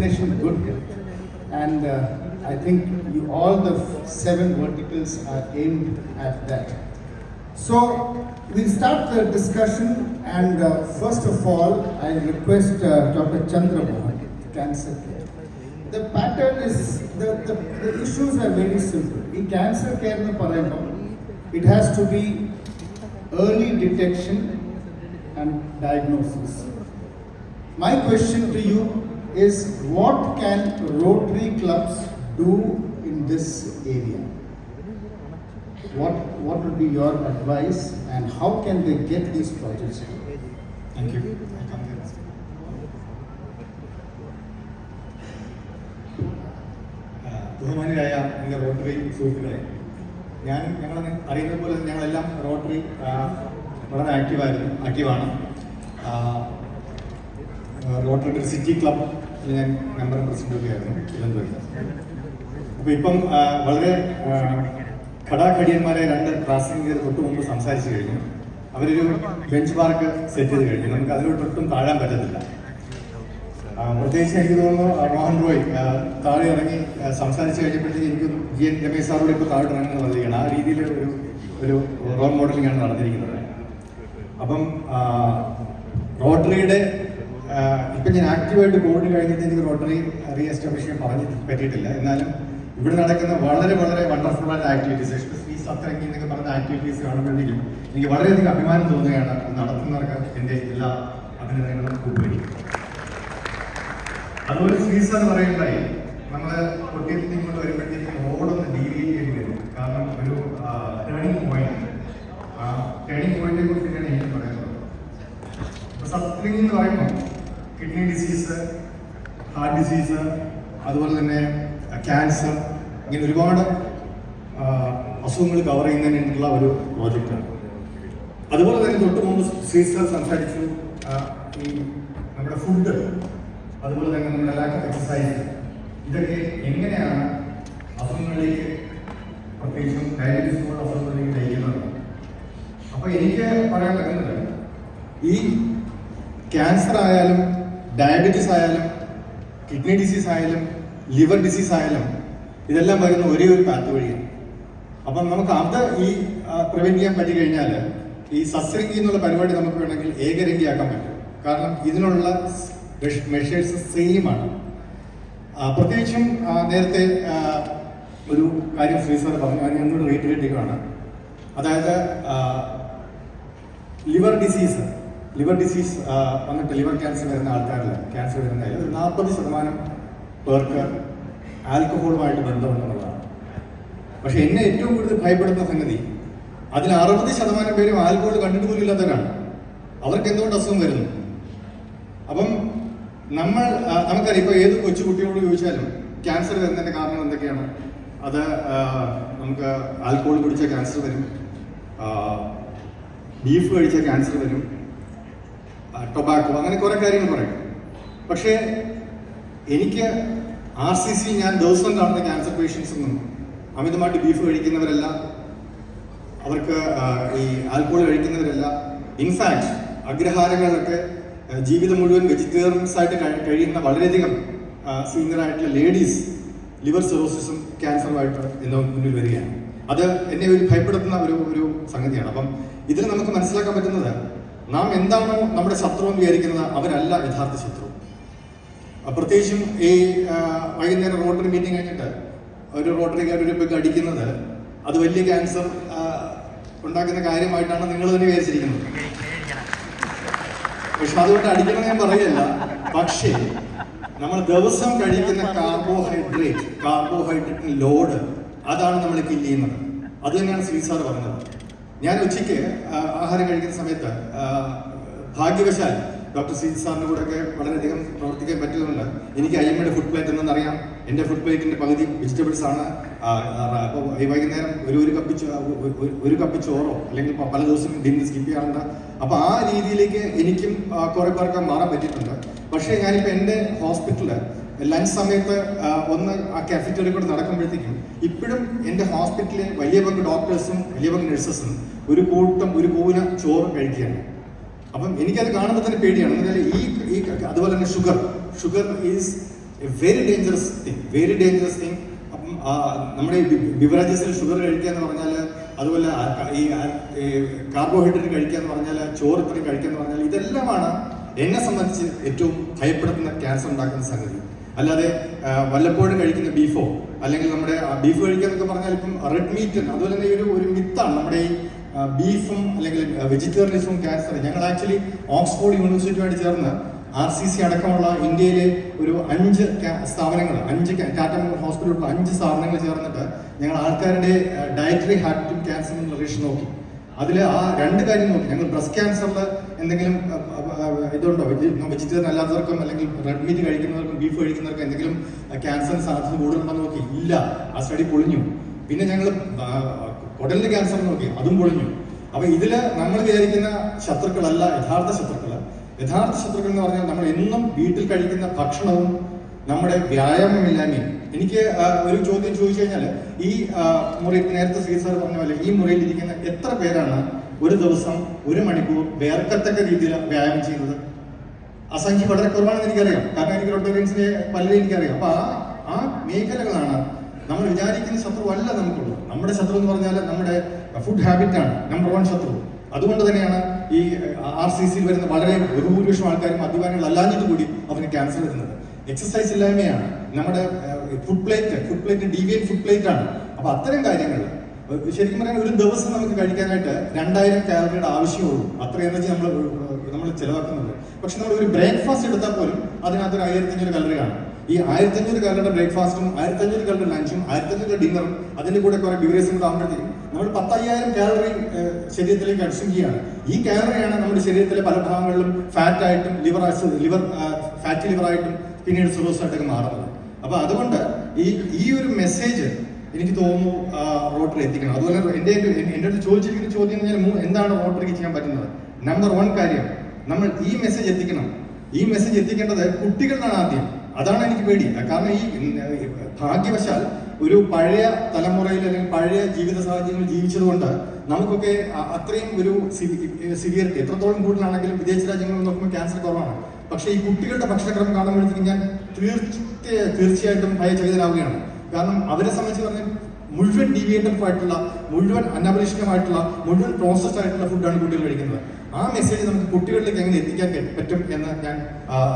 destination good health. And uh, I think you, all the seven verticals are aimed at that. So we'll start the discussion and uh, first of all, I request uh, Dr. Chandra Mohan to answer. The pattern is, the, the, the issues are very simple. In cancer care, it has to be early detection and diagnosis. My question to you is what can Rotary clubs do in this area? What, what would be your advice and how can they get these projects? Thank you. ബഹുമാന്യരായ എന്റെ rotary സുഹൃത്തുക്കളെ ഞാൻ ഞങ്ങൾ അറിയുന്ന പോലെ ഞങ്ങളെല്ലാം rotary വളരെ ആക്റ്റീവായിരുന്നു ആക്റ്റീവാണ് റോട്ടറി സിറ്റി ക്ലബ് ഞാൻ മെമ്പർ പ്രസിഡന്റ് ആയിരുന്നു തിരുവനന്തപുരത്ത്. അപ്പോൾ ഇപ്പം വളരെ ഘടാഘടിയന്മാരെ രണ്ട് പ്രാസംഗികർ തൊട്ട് മുമ്പ് സംസാരിച്ചു കഴിഞ്ഞു. അവരൊരു ബെഞ്ച് മാർക്ക് സെറ്റ് ചെയ്ത് കഴിഞ്ഞു. നമുക്ക് അതിലോട്ടൊട്ടും താഴാൻ പറ്റത്തില്ല. പ്രത്യേകിച്ച് എനിക്ക് തോന്നുന്നു മോഹൻ റോയ് താഴെ ഇറങ്ങി സംസാരിച്ചു കഴിഞ്ഞപ്പോഴത്തേക്ക് എനിക്ക് ജി എൻ രമേശ് സാറോട് ഇപ്പോൾ താഴെ ഇറങ്ങുന്നത് പറയുകയാണ് ആ രീതിയിൽ ഒരു ഒരു റോൾ മോഡലിംഗ് ആണ് നടന്നിരിക്കുന്നത്. അപ്പം റോട്ടറിയുടെ ഇപ്പം ഞാൻ ആക്റ്റീവായിട്ട് കോവിഡ് കഴിഞ്ഞിട്ട് എനിക്ക് റോട്ടറി റീ എസ്റ്റാബ്ലിഷ് ചെയ്യാൻ പറഞ്ഞ് പറ്റിയിട്ടില്ല. എന്നാലും ഇവിടെ നടക്കുന്ന വളരെ വളരെ വണ്ടർഫുൾ ആയിട്ട് ആക്ടിവിറ്റീസ് ഈ സത്രക്കി എന്നൊക്കെ പറഞ്ഞ ആക്ടിവിറ്റീസ് കാണുമ്പോഴേക്കും എനിക്ക് വളരെയധികം അഭിമാനം തോന്നുകയാണ് നടത്തുന്നവർക്ക് എന്റെ എല്ലാ അഭിനന്ദനങ്ങളും ഉപരി അതുപോലെ സ്വീസ് എന്ന് പറയുമ്പോഴേ നമ്മൾ കുട്ടിയിൽ ഇങ്ങോട്ട് വരുമ്പോഴത്തേക്കും റോഡൊന്ന് ഡീവിയേറ്റ് ചെയ്യേണ്ടി വരും കാരണം ഒരു ടേണിംഗ് പോയിന്റ് ആ ടേണിംഗ് പോയിന്റിനെ കുറിച്ച് തന്നെയാണ് എനിക്ക് പറയുന്നത് അപ്പൊ സത്ലിംഗ് എന്ന് പറയുമ്പോൾ കിഡ്നി ഹാർട്ട് ഡിസീസ് അതുപോലെ തന്നെ ക്യാൻസർ ഇങ്ങനെ ഒരുപാട് അസുഖങ്ങൾ കവർ ചെയ്യുന്നതിനുള്ള ഒരു പ്രോജക്റ്റാണ് അതുപോലെ തന്നെ തൊട്ട് മുമ്പ് ശ്രീസർ സംസാരിച്ചു ഈ നമ്മുടെ ഫുഡ് അതുപോലെ തന്നെ നമ്മുടെ എക്സസൈസ് ഇതൊക്കെ എങ്ങനെയാണ് അസുഖങ്ങളിലേക്ക് പ്രത്യേകിച്ചും ഡയബറ്റീസ് പോലുള്ള അസുഖങ്ങളിലേക്ക് നയിക്കുന്നത്? അപ്പോൾ എനിക്ക് പറയാൻ പറ്റുന്നത് ഈ ക്യാൻസർ ആയാലും ഡയബറ്റീസ് ആയാലും കിഡ്നി ഡിസീസ് ആയാലും ലിവർ ഡിസീസ് ആയാലും ഇതെല്ലാം വരുന്ന ഒരേ ഒരു പാത്ത് വഴിയാണ്. അപ്പം നമുക്ക് അത് ഈ പ്രിവെന്റ് ചെയ്യാൻ പറ്റി കഴിഞ്ഞാൽ ഈ സസ്യരംഗി എന്നുള്ള പരിപാടി നമുക്ക് വേണമെങ്കിൽ ഏകരംഗിയാക്കാൻ പറ്റും. കാരണം ഇതിനുള്ള മെഷേഴ്സ് സെയിമാണ് പ്രത്യേകിച്ചും നേരത്തെ ഒരു കാര്യം ശ്രീ സാർ പറഞ്ഞു. ഞാൻ ഒന്നുകൂടി റേറ്റ് കിട്ടിയാണ് അതായത് ലിവർ ഡിസീസ് ലിവർ ഡിസീസ് വന്നിട്ട് ലിവർ ക്യാൻസർ വരുന്ന ആൾക്കാരിൽ ക്യാൻസർ വരുന്ന ഒരു നാൽപ്പത് ശതമാനം പേർക്ക് ആൽക്കഹോളുമായിട്ട് ബന്ധമുണ്ടെന്നുള്ളതാണ്. പക്ഷെ എന്നെ ഏറ്റവും കൂടുതൽ ഭയപ്പെടുന്ന സംഗതി അതിൽ അറുപത് ശതമാനം പേരും ആൽക്കഹോൾ കണ്ടിട്ട് പോലും ഇല്ലാത്തവരാണ്. അവർക്ക് എന്തുകൊണ്ട് അസുഖം വരുന്നു? അപ്പം നമ്മൾ നമുക്കറിയാം ഇപ്പോൾ ഏത് കൊച്ചുകുട്ടിയോട് ചോദിച്ചാലും ക്യാൻസർ വരുന്നതിന്റെ കാരണം എന്തൊക്കെയാണ്? അത് നമുക്ക് ആൽക്കഹോൾ കുടിച്ച ക്യാൻസർ വരും. ബീഫ് കഴിച്ച ക്യാൻസർ വരും. ടൊബാക്കോ അങ്ങനെ കുറെ കാര്യങ്ങൾ പറയും. പക്ഷേ എനിക്ക് ആർ സി സി ഞാൻ ദിവസം കാണുന്ന ക്യാൻസർ പേഷ്യൻസ് ഒന്നും അമിതമായിട്ട് ബീഫ് കഴിക്കുന്നവരല്ല. അവർക്ക് ഈ ആൽക്കോൾ കഴിക്കുന്നവരല്ല. ഇൻഫാക്ട് അഗ്രഹാരങ്ങളിലൊക്കെ ജീവിതം മുഴുവൻ വെജിറ്റേറിയൻസ് ആയിട്ട് കഴിയുന്ന വളരെയധികം സീനിയർ ആയിട്ടുള്ള ലേഡീസ് ലിവർ സിറോസിസും ക്യാൻസറുമായിട്ട് എന്തോ മുന്നിൽ വരികയാണ്. അത് എന്നെ ഒരു ഭയപ്പെടുത്തുന്ന ഒരു ഒരു സംഗതിയാണ്. അപ്പം ഇതിൽ നമുക്ക് മനസ്സിലാക്കാൻ പറ്റുന്നത് നാം എന്താണോ നമ്മുടെ ശത്രു എന്ന് വിചാരിക്കുന്നത്? അവരല്ല യഥാർത്ഥ ശത്രു. പ്രത്യേകിച്ചും ഈ വൈകുന്നേരം റോട്ടറി മീറ്റിംഗ് കഴിഞ്ഞിട്ട് ഒരു റോട്ടറിക്കാർ ഒരു പെഗ് അടിക്കുന്നത് അത് വലിയ ക്യാൻസർ ഉണ്ടാക്കുന്ന കാര്യമായിട്ടാണ് നിങ്ങൾ തന്നെ വിചാരിച്ചിരിക്കുന്നത്. പക്ഷെ അതുകൊണ്ട് അടിക്കണം ഞാൻ പറയല്ല. പക്ഷേ നമ്മൾ ദിവസം കഴിക്കുന്ന കാർബോഹൈഡ്രേറ്റ് കാർബോഹൈഡ്രേറ്റിന് ലോഡ് അതാണ് നമ്മൾ കില്ല് ചെയ്യുന്നത്. അത് തന്നെയാണ് ശ്രീ പറഞ്ഞത്. ഞാൻ ഉച്ചയ്ക്ക് ആഹാരം കഴിക്കുന്ന സമയത്ത് ഭാഗ്യവശാൽ ഡോക്ടർ സി സാറിന്റെ കൂടെ ഒക്കെ വളരെയധികം പ്രവർത്തിക്കാൻ പറ്റുന്നുണ്ട്. എനിക്ക് ഐ എമ്മയുടെ ഫുഡ് പ്ലേറ്റ് എന്നറിയാം എന്റെ ഫുഡ് പ്ലേറ്റിന്റെ പകുതി വെജിറ്റബിൾസ് ആണ്. അപ്പോൾ വൈകുന്നേരം ഒരു ഒരു കപ്പ് ഒരു- കപ്പ് ചോറോ അല്ലെങ്കിൽ പല ദിവസം ഡിന്നർ സ്കിപ്പ് ചെയ്യാറുണ്ട്. അപ്പോൾ ആ രീതിയിലേക്ക് എനിക്കും കുറെ പേർക്ക് മാറാൻ പറ്റിയിട്ടുണ്ട്. പക്ഷേ ഞാനിപ്പോൾ എന്റെ ഹോസ്പിറ്റലിൽ ലഞ്ച് സമയത്ത് ഒന്ന് ആ കാഫറ്റേറിയ കൂടെ നടക്കുമ്പോഴത്തേക്കും ഇപ്പോഴും എന്റെ ഹോസ്പിറ്റലിൽ വലിയ പങ്ക് ഡോക്ടേഴ്സും വലിയ പങ്ക് നഴ്സസും ഒരു കൂട്ടം ഒരു കൂന ചോറ് കഴിക്കുകയാണ്. അപ്പം എനിക്കത് കാണുമ്പോൾ തന്നെ പേടിയാണ്. എന്നാൽ ഈ ഈ അതുപോലെ തന്നെ sugar sugar is a very dangerous thing very dangerous thing അപ്പം നമ്മുടെ ബിവറേജസിൽ ഷുഗർ കഴിക്കുക എന്ന് പറഞ്ഞാൽ അതുപോലെ ഈ കാർബോഹൈഡ്രേറ്റ് കഴിക്കുക എന്ന് പറഞ്ഞാൽ ചോറ് ഇത്രയും കഴിക്കുക എന്ന് പറഞ്ഞാൽ ഇതെല്ലാമാണ് എന്നെ സംബന്ധിച്ച് ഏറ്റവും ഭയപ്പെടുത്തുന്ന ക്യാൻസർ ഉണ്ടാക്കുന്ന സംഗതി. അല്ലാതെ വല്ലപ്പോഴും കഴിക്കുന്ന ബീഫോ അല്ലെങ്കിൽ നമ്മുടെ ബീഫ് കഴിക്കുക എന്നൊക്കെ പറഞ്ഞാൽ ഇപ്പം റെഡ് മീറ്റ് അതുപോലെ തന്നെ ഒരു ഒരു മിത്താണ് നമ്മുടെ ഈ ബീഫും അല്ലെങ്കിൽ വെജിറ്റേറിയനിസവും ക്യാൻസർ ഞങ്ങൾ ആക്ച്വലി ഓക്സ്ഫോർഡ് യൂണിവേഴ്സിറ്റിയുമായിട്ട് ചേർന്ന് ആർ സി സി അടക്കമുള്ള ഇന്ത്യയിലെ ഒരു അഞ്ച് സ്ഥാപനങ്ങൾ അഞ്ച് ടാറ്റ ഹോസ്പിറ്റലുള്ള അഞ്ച് സ്ഥാപനങ്ങൾ ചേർന്നിട്ട് ഞങ്ങൾ ആൾക്കാരുടെ ഡയറ്ററി ഹാബിറ്റും ക്യാൻസറും റിലേഷൻ നോക്കി. അതിൽ ആ രണ്ട് കാര്യം നോക്കി. ഞങ്ങൾ ബ്രസ്റ്റ് ക്യാൻസറിൽ എന്തെങ്കിലും ഇതുണ്ടോ? വെജിറ്റേറിയൻ അല്ലാത്തവർക്കും അല്ലെങ്കിൽ റെഡ് മീറ്റ് കഴിക്കുന്നവർക്കും ബീഫ് കഴിക്കുന്നവർക്കും എന്തെങ്കിലും ക്യാൻസറിന് സാധ്യത കൂടുതലുണ്ടോ നോക്കി. ഇല്ല. ആ സ്റ്റഡി പൊളിഞ്ഞു. പിന്നെ ഞങ്ങൾ കുടലിന്റെ ക്യാൻസർ നോക്കി. അതും പൊളിഞ്ഞു. അപ്പൊ ഇതിൽ നമ്മൾ വിചാരിക്കുന്ന ശത്രുക്കളല്ല യഥാർത്ഥ ശത്രുക്കൾ. യഥാർത്ഥ ശത്രുക്കൾ എന്ന് പറഞ്ഞാൽ നമ്മൾ എന്നും വീട്ടിൽ കഴിക്കുന്ന ഭക്ഷണവും നമ്മുടെ വ്യായാമമില്ലായ്മയും എനിക്ക് ഒരു ചോദ്യം ചോദിച്ചു കഴിഞ്ഞാൽ ഈ മുറി നേരത്തെ ശ്രീ സാർ പറഞ്ഞ പോലെ ഈ മുറിയിൽ ഇരിക്കുന്ന എത്ര പേരാണ് ഒരു ദിവസം ഒരു മണിക്കൂർ വേർക്കത്തക്ക രീതിയിൽ വ്യായാമം ചെയ്യുന്നത് അസംഖ്യ സംഖ്യ വളരെ കുറവാണെന്ന് എനിക്കറിയാം. കാരണം എനിക്ക് റൊട്ടേറിയൻസിനെ പലരും എനിക്കറിയാം. അപ്പൊ ആ ആ മേഖലകളാണ് നമ്മൾ വിചാരിക്കുന്ന ശത്രു അല്ല നമുക്കുള്ളത്. നമ്മുടെ ശത്രു എന്ന് പറഞ്ഞാൽ നമ്മുടെ ഫുഡ് ഹാബിറ്റ് ആണ് നമ്പർ വൺ ശത്രു. അതുകൊണ്ട് തന്നെയാണ് ഈ ആർ സി സിയിൽ വരുന്ന വളരെ ഭൂരിപക്ഷം ആൾക്കാരും മദ്യപാനികൾ അല്ലാഞ്ഞിട്ട് കൂടി അവന് ക്യാൻസർ വരുന്നത്. എക്സസൈസ് ഇല്ലായ്മയാണ്. നമ്മുടെ ഫുഡ് പ്ലേറ്റ് ഫുഡ് പ്ലേറ്റ് ഡീവിയൻ ഫുഡ് പ്ലേറ്റ് ആണ്. അപ്പൊ അത്തരം കാര്യങ്ങൾ ശരിക്കും പറയാൻ ഒരു ദിവസം നമുക്ക് കഴിക്കാനായിട്ട് രണ്ടായിരം കാലറിയുടെ ആവശ്യമുള്ളൂ. അത്ര എനർജി നമ്മൾ നമ്മൾ ചിലവാക്കുന്നുണ്ട്. പക്ഷെ നമ്മൾ ഒരു ബ്രേക്ക്ഫാസ്റ്റ് എടുത്താൽ പോലും അതിനകത്ത് ഒരു ആയിരത്തി അഞ്ഞൂറ് കലറി കാണും. ഈ ആയിരത്തി അഞ്ഞൂറ് കലറിയുടെ ബ്രേക്ക്ഫാസ്റ്റും ആയിരത്തി അഞ്ഞൂറ് കലറി ലഞ്ചും ആയിരത്തി അഞ്ഞൂറ് ഡിന്നറും അതിന്റെ കൂടെ കുറെ ബിവറേസും കൂടെ ആകുമ്പോഴത്തേക്കും നമ്മൾ പത്തയ്യായിരം കാലറി ശരീരത്തിലേക്ക് ചെയ്യുകയാണ്. ഈ കാലറിയാണ് നമ്മുടെ ശരീരത്തിലെ പല ഭാഗങ്ങളിലും ഫാറ്റ് ആയിട്ടും ലിവർ ലിവർ ഫാറ്റ് ലിവറായിട്ടും പിന്നീട് സിറോസ് ആയിട്ടൊക്കെ മാറുന്നത്. അപ്പൊ അതുകൊണ്ട് ഈ ഈ ഒരു മെസ്സേജ് എനിക്ക് തോന്നുന്നു ആ, റോട്ടറി എത്തിക്കണം. അതുപോലെ എന്റെ എന്റെ അടുത്ത് ചോദിച്ചിരിക്കുന്ന ചോദ്യം എന്ന് പറഞ്ഞാൽ എന്താണ് റോട്ടറിക്ക് ചെയ്യാൻ പറ്റുന്നത്? നമ്പർ വൺ കാര്യം നമ്മൾ ഈ മെസ്സേജ് എത്തിക്കണം. ഈ മെസ്സേജ് എത്തിക്കേണ്ടത് കുട്ടികളിലാണ് ആദ്യം. അതാണ് എനിക്ക് പേടി. കാരണം ഈ ഭാഗ്യവശാൽ ഒരു പഴയ തലമുറയിൽ അല്ലെങ്കിൽ പഴയ ജീവിത സാഹചര്യങ്ങൾ ജീവിച്ചതുകൊണ്ട് നമുക്കൊക്കെ അത്രയും ഒരു സിവിയറിറ്റി എത്രത്തോളം കൂടുതലാണെങ്കിലും വിദേശ രാജ്യങ്ങളിൽ നോക്കുമ്പോൾ ക്യാൻസർ കുറവാണ്. പക്ഷേ ഈ കുട്ടികളുടെ ഭക്ഷണക്രമം കാണുമ്പോഴത്തേക്കും ഞാൻ തീർച്ച തീർച്ചയായിട്ടും ഭയചകിതരാവുകയാണ് കാരണം അവരെ സംബന്ധിച്ച് പറഞ്ഞാൽ മുഴുവൻ ഡീവിയേറ്റഡ് ആയിട്ടുള്ള മുഴുവൻ അനാപരിഷ്കമായിട്ടുള്ള മുഴുവൻ പ്രോസസ്ഡ് ആയിട്ടുള്ള ഫുഡാണ് കുട്ടികൾ കഴിക്കുന്നത്. ആ മെസ്സേജ് നമുക്ക് കുട്ടികളിലേക്ക് എങ്ങനെ എത്തിക്കാൻ പറ്റും- എന്ന് ഞാൻ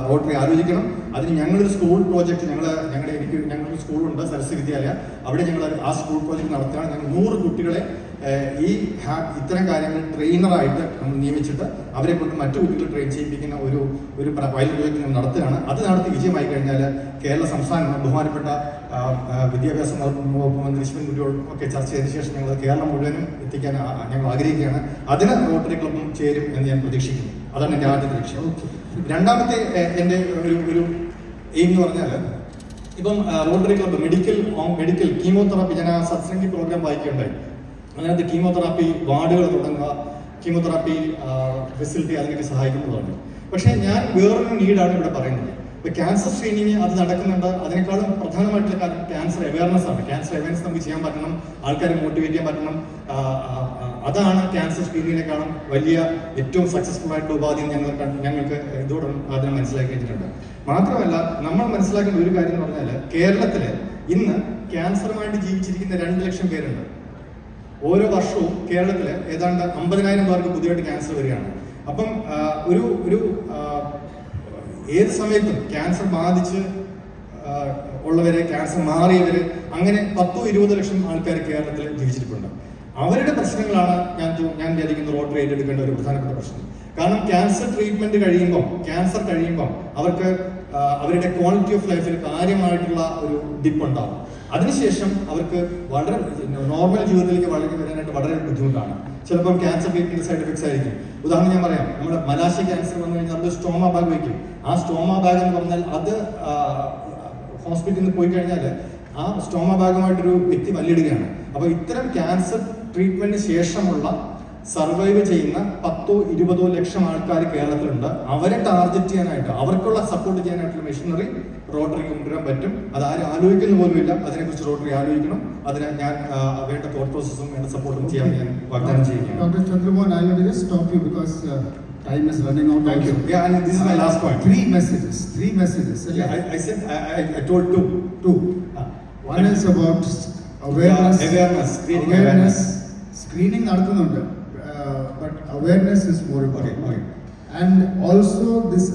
ഓട്ടറി ആലോചിക്കണം. അതിന് ഞങ്ങളൊരു സ്കൂൾ പ്രോജക്റ്റ് ഞങ്ങൾ ഞങ്ങളുടെ എനിക്ക് ഞങ്ങളൊരു സ്കൂളുണ്ട് സരസ്വതി വിദ്യാലയ. അവിടെ ഞങ്ങൾ ആ സ്കൂൾ പ്രോജക്റ്റ് നടത്തുകയാണ്. ഞങ്ങൾ നൂറ് കുട്ടികളെ ഈ ഇത്തരം കാര്യങ്ങൾ ട്രെയിനറായിട്ട് നമ്മൾ നിയമിച്ചിട്ട് അവരെ കൊണ്ട് മറ്റു കുട്ടികൾ ട്രെയിൻ ചെയ്യിപ്പിക്കുന്ന ഒരു ഒരു പ്ര- പൈലറ്റ് പ്രോജക്റ്റ് നമ്മൾ നടത്തുകയാണ്. അത് നടത്തി വിജയമായി കഴിഞ്ഞാൽ കേരള സംസ്ഥാനം ബഹുമാനപ്പെട്ട വിദ്യാഭ്യാസ വകുപ്പ് മന്ത്രി ശിവൻ കുട്ടിയോടും ഒക്കെ ചർച്ച ചെയ്തതിനു ശേഷം ഞങ്ങൾ കേരളം മുഴുവനും എത്തിക്കാൻ ഞങ്ങൾ ആഗ്രഹിക്കുകയാണ്. അതിന് റോട്ടറി ക്ലബും ചേരും എന്ന് ഞാൻ പ്രതീക്ഷിക്കുന്നു. അതാണ് എന്റെ ആദ്യത്തെ ലക്ഷ്യം. രണ്ടാമത്തെ എന്റെ ഒരു ഒരു എയിം എന്ന് പറഞ്ഞാൽ ഇപ്പം rotary club medical medical chemotherapy ഞാൻ ആ സത്സംഗി പ്രോഗ്രാം വായിക്കുകയുണ്ടായി അതിനകത്ത് കീമോതെറാപ്പി വാർഡുകൾ തുടങ്ങുക കീമോതെറാപ്പി ഫെസിലിറ്റി അതിനൊക്കെ സഹായിക്കുന്നതാണ്. പക്ഷേ ഞാൻ വേറൊരു നീഡാണ് ഇവിടെ പറയുന്നത്. ഇപ്പൊ ക്യാൻസർ സ്ക്രീനിങ് അത് നടക്കുന്നുണ്ട്. അതിനേക്കാളും പ്രധാനമായിട്ടുള്ള കാര്യം ക്യാൻസർ അവയർനെസ് ആണ്. ക്യാൻസർ അവയർനെസ് നമുക്ക് ചെയ്യാൻ പറ്റണം ആൾക്കാരെ മോട്ടിവേറ്റ് ചെയ്യാൻ പറ്റണം. അതാണ് ക്യാൻസർ സ്ക്രീനിങ്ങിനെക്കാളും വലിയ ഏറ്റവും സക്സസ്ഫുൾ ആയിട്ടുള്ള ഉപാധി ഞങ്ങൾ ഞങ്ങൾക്ക് ഇതോടെ അതിനെ മനസ്സിലാക്കി വെച്ചിട്ടുണ്ട് മാത്രമല്ല നമ്മൾ മനസ്സിലാക്കേണ്ട ഒരു കാര്യം എന്ന് പറഞ്ഞാൽ കേരളത്തിൽ ഇന്ന് ക്യാൻസറുമായിട്ട് ജീവിച്ചിരിക്കുന്ന രണ്ട് ലക്ഷം പേരുണ്ട്. ഓരോ വർഷവും കേരളത്തിൽ ഏതാണ്ട് അമ്പതിനായിരം പേർക്ക് പുതിയതായിട്ട് ക്യാൻസർ വരികയാണ്. അപ്പം ഒരു ഒരു ഏത് സമയത്തും ക്യാൻസർ ബാധിച്ച് ഉള്ളവരെ ക്യാൻസർ മാറിയവര് അങ്ങനെ പത്തോ ഇരുപത് ലക്ഷം ആൾക്കാർ കേരളത്തിൽ ജീവിച്ചിട്ടുണ്ട് അവരുടെ പ്രശ്നങ്ങളാണ് ഞാൻ ഞാൻ വിചാരിക്കുന്ന റോട്ടറി ഏറ്റെടുക്കേണ്ട ഒരു പ്രധാനപ്പെട്ട പ്രശ്നം. കാരണം ക്യാൻസർ ട്രീറ്റ്മെന്റ് കഴിയുമ്പോൾ ക്യാൻസർ കഴിയുമ്പോൾ അവർക്ക് അവരുടെ ക്വാളിറ്റി ഓഫ് ലൈഫിൽ കാര്യമായിട്ടുള്ള ഒരു ഡിപ്പ് ഉണ്ടാവും. അതിനുശേഷം അവർക്ക് വളരെ നോർമൽ ജീവിതത്തിലേക്ക് വളരെ വരാനായിട്ട് വളരെ ബുദ്ധിമുട്ടാണ്. ചിലപ്പോൾ ക്യാൻസർ ട്രീറ്റ്മെന്റ് സൈഡ് എഫക്ട്സ് ആയിരിക്കും. ഉദാഹരണം ഞാൻ പറയാം. നമ്മുടെ മലാശ ക്യാൻസർ വന്നു കഴിഞ്ഞാൽ നമ്മൾ സ്റ്റോമ ബാഗ് വയ്ക്കും. ആ സ്റ്റോമ ബാഗ് എന്ന് പറഞ്ഞാൽ അത് ഹോസ്പിറ്റലിൽ നിന്ന് പോയി കഴിഞ്ഞാൽ ആ സ്റ്റോമ ഭാഗമായിട്ടൊരു വ്യക്തി വല്ലിടുകയാണ്. അപ്പോൾ ഇത്തരം ക്യാൻസർ ട്രീറ്റ്മെന്റിന് ശേഷമുള്ള സർവൈവ് ചെയ്യുന്ന പത്തോ ഇരുപതോ ലക്ഷം ആൾക്കാർ കേരളത്തിലുണ്ട് അവരെ ടാർഗറ്റ് ചെയ്യാനായിട്ട് അവർക്കുള്ള സപ്പോർട്ട് ചെയ്യാനായിട്ടുള്ള മെഷീനറി റോട്ടറി കൊണ്ടുവരാൻ പറ്റും അത് ആരും ആലോചിക്കുന്ന പോലുമില്ല അതിനെക്കുറിച്ച് റോട്ടറി ആലോചിക്കണം അതിന് ഞാൻ വേണ്ട തോട്ട് പ്രോസസ്സും വേണ്ട സപ്പോർട്ടും ചെയ്യാൻ ഞാൻ വാഗ്ദാനം ചെയ്യുകയാണ് you because uh, time is running out. Thank you. Yeah, and this is my last point. Three messages, three messages. Yeah, I, I said, I, I, I told two. Two. Uh, One is about awareness. Yeah, awareness, screening awareness. awareness. Screening നടത്തുന്നുണ്ട് but awareness is more important. okay. And also this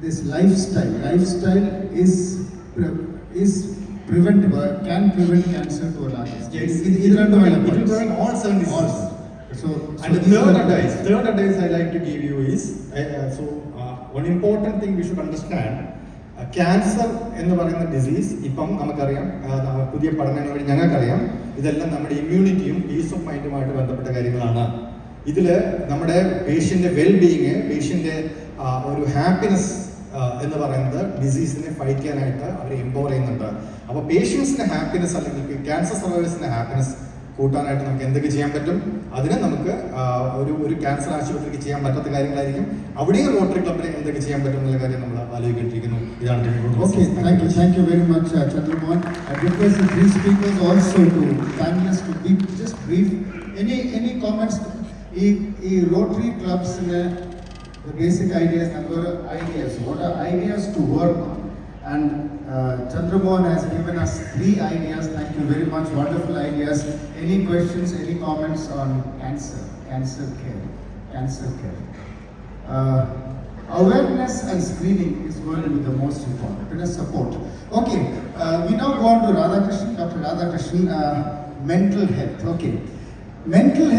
this lifestyle. Lifestyle is pre- is prevent can prevent cancer to a large extent. Yes, it will prevent- it will prevent all seven All. So, So, And the third advice, third advice I like to give you is, uh, uh, so uh, one important thing we should understand, cancer എന്ന് പറയുന്ന disease ഇപ്പം നമുക്കറിയാം പുതിയ പഠനങ്ങൾ വഴി ഞങ്ങൾക്കറിയാം ഇതെല്ലാം നമ്മുടെ ഇമ്മ്യൂണിറ്റിയും പീസ് ഓഫ് മൈൻഡുമായിട്ട് ബന്ധപ്പെട്ട കാര്യങ്ങളാണ് ഇതിൽ നമ്മുടെ പേഷ്യന്റെ വെൽ ബീയിങ് പേഷ്യന്റെ ഒരു ഹാപ്പിനെസ് എന്ന് പറയുന്നത് ഡിസീസിനെ ഫൈറ്റ് ചെയ്യാനായിട്ട് അവർ എംപവർ ചെയ്യുന്നുണ്ട്. അപ്പോൾ പേഷ്യൻസിന്റെ ഹാപ്പിനെസ് അല്ലെങ്കിൽ ക്യാൻസർ സർവൈവേഴ്സിന്റെ ഹാപ്പിനെസ് കൂട്ടാനായിട്ട് നമുക്ക് എന്തൊക്കെ ചെയ്യാൻ പറ്റും? അതിന് നമുക്ക് ഒരു ഒരു ക്യാൻസർ ആശുപത്രിക്ക് ചെയ്യാൻ പറ്റാത്ത കാര്യങ്ങളായിരിക്കും. അവിടെയും റോട്ടറി ക്ലബിന് എന്തൊക്കെ ചെയ്യാൻ പറ്റും എന്നുള്ള കാര്യം നമ്മൾ ആലോചിക്കേണ്ടിയിരിക്കുന്നു. ഇതാണ് okay thank you thank you very much Chandramohan uh, Chandramohan. I to the three to be to brief any any just clubs the basic ideas, number of ideas. What are ideas to work on? And uh, Chandramohan has given us three ideas. Thank you very much. Wonderful ideas. Any questions? Any comments on cancer? Cancer care. Cancer care. Uh, awareness and screening is going to be the most important. And support. Okay, uh, we now go on to Radhakrishnan, Dr. Radhakrishnan, uh, mental health. Okay, mental health.